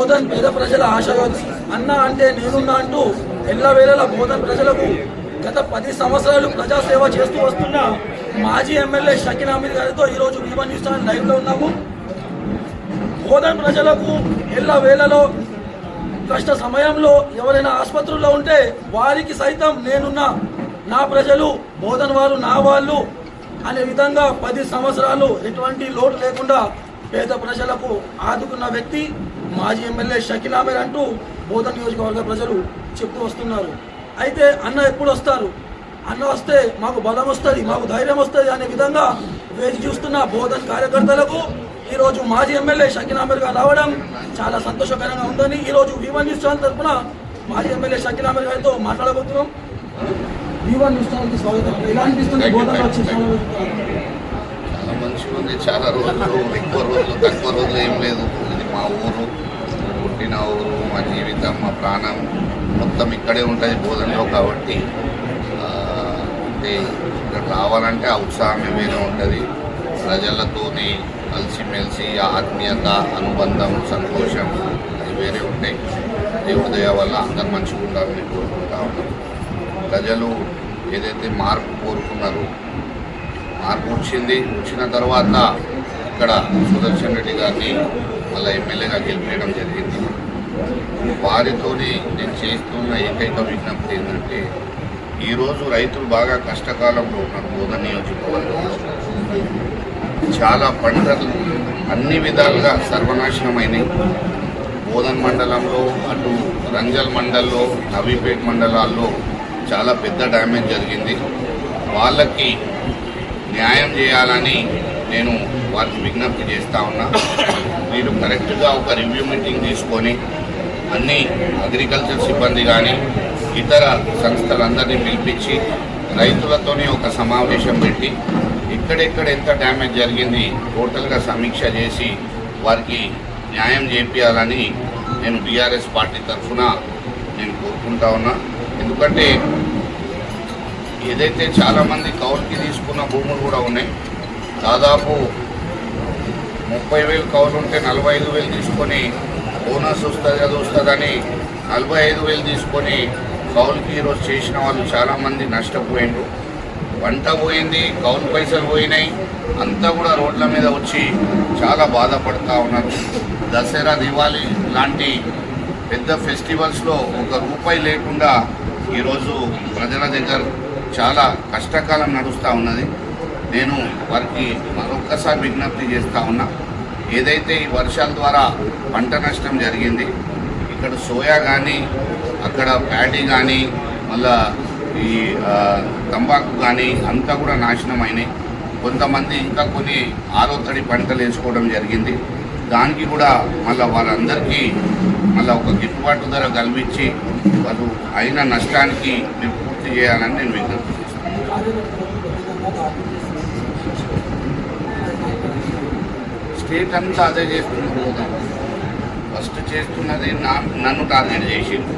బోధన్ పేద ప్రజల ఆశయోగి అన్న అంటే నేనున్నా అంటూ ఎల్లవేళల బోధన్ ప్రజలకు గత పది సంవత్సరాలు ప్రజాసేవ చేస్తూ వస్తున్న మాజీ ఎమ్మెల్యే షకీన్ అహ్మద్ గారితో ఈరోజు వివన్ న్యూస్ ఛానల్ లైవ్లో ఉన్నాము. బోధన్ ప్రజలకు ఎల్లవేళలో కష్ట సమయంలో ఎవరైనా ఆసుపత్రుల్లో ఉంటే వారికి సైతం నేనున్నా నా ప్రజలు బోధన్ వారు నా వాళ్ళు అనే విధంగా పది సంవత్సరాలు ఎటువంటి లోటు లేకుండా పేద ప్రజలకు ఆదుకున్న వ్యక్తి మాజీ ఎమ్మెల్యే షకీల్ ఆమీర్ అంటూ బోధన నియోజకవర్గ ప్రజలు చెప్తూ వస్తున్నారు. అయితే అన్న ఎప్పుడు వస్తారు? అన్న వస్తే మాకు బలం వస్తుంది మాకు ధైర్యం వస్తుంది అనే విధంగా వేచి చూస్తున్న బోధన్ కార్యకర్తలకు ఈ రోజు మాజీ ఎమ్మెల్యే షకీల్ ఆమీర్ గారు రావడం చాలా సంతోషకరంగా ఉందని ఈ రోజు వివన్ న్యూస్ ఛానల్ తరఫున మాజీ ఎమ్మెల్యే షకీల్ ఆమీర్ గారితో మాట్లాడబోతున్నాం. వివన్ న్యూస్ ఛానల్కి స్వాగతం. ఎలా అనిపిస్తుంది బోధన చాలా రోజుల తర్వాత? చాలా మంచిగా ఉంది చాలా రోజులు ఎక్కువ రోజులు తక్కువ రోజులు ఏం లేదు. నా ఊరు మా జీవితం మా ప్రాణం మొత్తం ఇక్కడే ఉంటుంది బోధనలో కాబట్టి అంటే ఇక్కడ రావాలంటే ఆ ఉత్సాహమే వేరే ఉంటుంది. ప్రజలతోని కలిసిమెలిసి ఆ ఆత్మీయత అనుబంధం సంతోషం అది వేరే ఉంటాయి. దేవుడి దయ వల్ల అందరు మంచిగా ఉండాలని కోరుకుంటా ఉన్నాం ప్రజలు ఏదైతే మార్పు కోరుకున్నారో మార్పు వచ్చింది వచ్చిన తర్వాత ఇక్కడ సుదర్శన్ రెడ్డి గారిని మళ్ళీ ఎమ్మెల్యేగా గెలిపేయడం జరిగింది. వారితోనే నేను చేస్తున్న ఏకైక విజ్ఞప్తి ఏంటంటే ఈరోజు రైతులు బాగా కష్టకాలంలో ఉన్నారు బోధన నియోజకవర్గంలో. చాలా పంటలు అన్ని విధాలుగా సర్వనాశనమైనవి బోధన్ మండలంలో అటు రంజల్ మండల్లో నవీపేట్ మండలాల్లో చాలా పెద్ద డ్యామేజ్ జరిగింది. వాళ్ళకి న్యాయం చేయాలని నేను వారికి విజ్ఞప్తి చేస్తా ఉన్నా. మీరు కరెక్ట్గా ఒక రివ్యూ మీటింగ్ తీసుకొని అన్ని అగ్రికల్చర్ సిబ్బంది కానీ ఇతర సంస్థలందరినీ పిలిపించి రైతులతోనే ఒక సమావేశం పెట్టి ఎక్కడెక్కడ ఎంత డ్యామేజ్ జరిగింది టోటల్గా సమీక్ష చేసి వారికి న్యాయం చేపించాలని నేను బీఆర్ఎస్ పార్టీ తరఫున నేను కోరుకుంటా ఉన్నా. ఎందుకంటే ఏదైతే చాలామంది కౌలుకి తీసుకున్న భూములు కూడా ఉన్నాయి దాదాపు ముప్పై వేలు కౌలు ఉంటే నలభై ఐదు వేలు తీసుకొని బోనస్ వస్తుంది అది వస్తుందని నలభై ఐదు వేలు తీసుకొని కౌలుకి ఈరోజు చేసిన వాళ్ళు చాలామంది నష్టపోయిండ్రు. పంట పోయింది కౌలు పైసలు పోయినాయి. అంతా కూడా రోడ్ల మీద వచ్చి చాలా బాధపడుతూ ఉన్నారు. దసరా దివాళీ లాంటి పెద్ద ఫెస్టివల్స్లో ఒక రూపాయి లేకుండా ఈరోజు ప్రజల దగ్గర చాలా కష్టకాలం నడుస్తూ ఉన్నది. నేను వారికి మరొక్కసారి విజ్ఞప్తి చేస్తూ ఉన్నా ఏదైతే ఈ వర్షాల ద్వారా పంట నష్టం జరిగింది ఇక్కడ సోయా కానీ అక్కడ ప్యాడీ కానీ మళ్ళా ఈ తంబాకు కానీ అంతా కూడా నాశనం అయినాయి కొంతమంది ఇంకా కొన్ని ఆరో తడి పంటలు వేసుకోవడం జరిగింది. దానికి కూడా మళ్ళీ వాళ్ళందరికీ మళ్ళీ ఒక గిట్టుబాటు ధర కల్పించి వాళ్ళు అయిన నష్టానికి పూర్తి చేయాలని నేను విజ్ఞప్తి స్టేట్ అంతా అదే చేస్తున్నారు ఫస్ట్ చేస్తున్నది నా నన్ను టార్గెట్ చేసిండ్రు.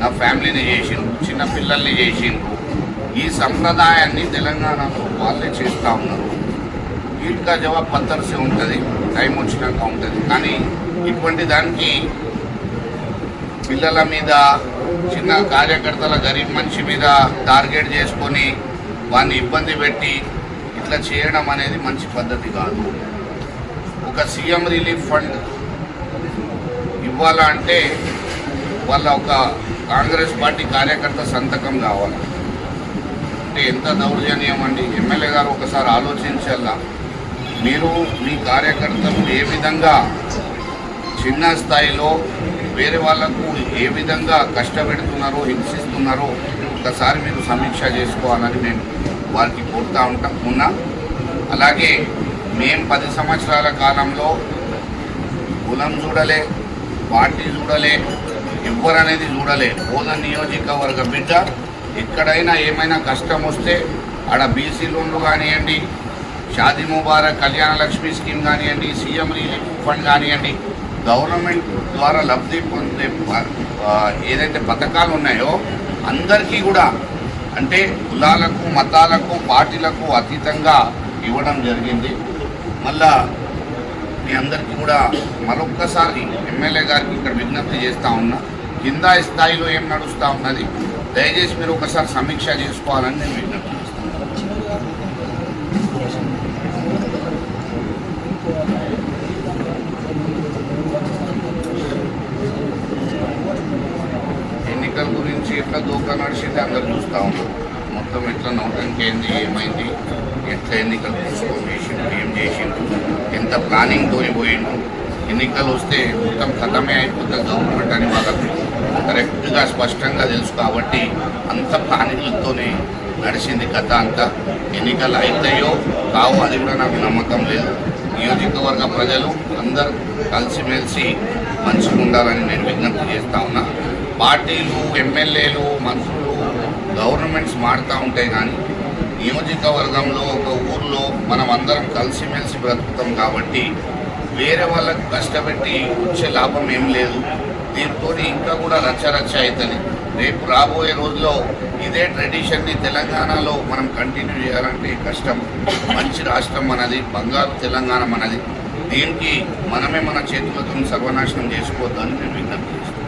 నా ఫ్యామిలీని చేసిండ్రు. చిన్న పిల్లల్ని చేసిండ్రు. ఈ సంప్రదాయాన్ని తెలంగాణలో వాళ్ళే చేస్తూ ఉన్నారు. వీటిగా జవాబు పత్తర్సి ఉంటుంది టైం వచ్చినాక ఉంటుంది. కానీ ఇటువంటి దానికి పిల్లల మీద చిన్న కార్యకర్తల గరీబ్ మనిషి మీద టార్గెట్ చేసుకొని వాడిని ఇబ్బంది పెట్టి ఇట్లా చేయడం అనేది మంచి పద్ధతి కాదు. ఒక సీఎం రిలీఫ్ ఫండ్ ఇవ్వాలంటే వాళ్ళ ఒక కాంగ్రెస్ పార్టీ కార్యకర్త సంతకం కావాలి. అంటే ఎంత దౌర్జన్యం అండి. ఎమ్మెల్యే గారు ఒకసారి ఆలోచించాలా మీరు మీ కార్యకర్తలు ఏ విధంగా చిన్న స్థాయిలో వేరే వాళ్ళకు ఏ విధంగా కష్టపెడుతున్నారో హింసిస్తున్నారో ఒకసారి మీరు సమీక్ష చేసుకోవాలని నేను వారికి కోరుతూ ఉంటా. ఉన్నా అలాగే మేం పది సంవత్సరాల కాలంలో కులం చూడలే పార్టీ చూడలే ఎవరనేది చూడలే. బోధ నియోజకవర్గ బిడ్డ ఎక్కడైనా ఏమైనా కష్టం వస్తే ఆడ బీసీ లోన్లు కానివ్వండి షాదీ ముబారక్ కళ్యాణ లక్ష్మి స్కీమ్ కానివ్వండి సీఎం రిలీఫ్ ఫండ్ కానివ్వండి గవర్నమెంట్ ద్వారా లబ్ధి పొందే ఏదైతే పథకాలు ఉన్నాయో అందరికీ కూడా అంటే కులాలకు మతాలకు పార్టీలకు అతీతంగా ఇవ్వడం జరిగింది. మళ్ళా మీ అందరికీ కూడా మరొక్కసారి ఎమ్మెల్యే గారికి ఇక్కడ విజ్ఞప్తి చేస్తూ ఉన్నా. కింద స్థాయిలో ఏం నడుస్తూ ఉన్నది దయచేసి మీరు ఒకసారి సమీక్ష చేసుకోవాలని నేను విజ్ఞప్తి ఎన్నికల గురించి ఎట్లా దూకా నడిచింది అందరు చూస్తూ ఉన్నారు. మొత్తం ఎట్లా నౌకరికి ఏంది ఏమైంది ఎట్లా ఎన్నికలు పోస్ట్పోన్ చేసిండు ఏం చేసిండు ఎంత ప్లానింగ్తో పోయిండు. ఎన్నికలు వస్తే మొత్తం కథమే అయిపోతుంది గవర్నమెంట్ అని వాళ్ళకు. కరెక్ట్గా స్పష్టంగా తెలుసు కాబట్టి అంత ప్లానింగ్లతోనే నడిచింది కథ అంతా. ఎన్నికలు అవుతాయో కావు అది కూడా నాకు నమ్మకం లేదు. నియోజకవర్గ ప్రజలు అందరూ కలిసిమెలిసి మంచిగా ఉండాలని నేను విజ్ఞప్తి చేస్తా ఉన్నా. పార్టీలు ఎమ్మెల్యేలు మంత్రులు గవర్నమెంట్స్ మారుతూ ఉంటాయి కానీ నియోజకవర్గంలో ఒక ఊర్లో మనం అందరం కలిసిమెలిసి బ్రతుకుతాం కాబట్టి వేరే వాళ్ళకు కష్టపెట్టి వచ్చే లాభం ఏం లేదు. దీంతో ఇంకా కూడా రచ్చ రచ్చ అవుతుంది రేపు రాబోయే రోజుల్లో ఇదే ట్రెడిషన్ని తెలంగాణలో మనం కంటిన్యూ చేయాలంటే కష్టం. మంచి రాష్ట్రం మనది బంగారు తెలంగాణ మనది. దీనికి మనమే మన చేతులతో సర్వనాశనం చేసుకోవద్దని నేను విజ్ఞప్తి చేస్తాను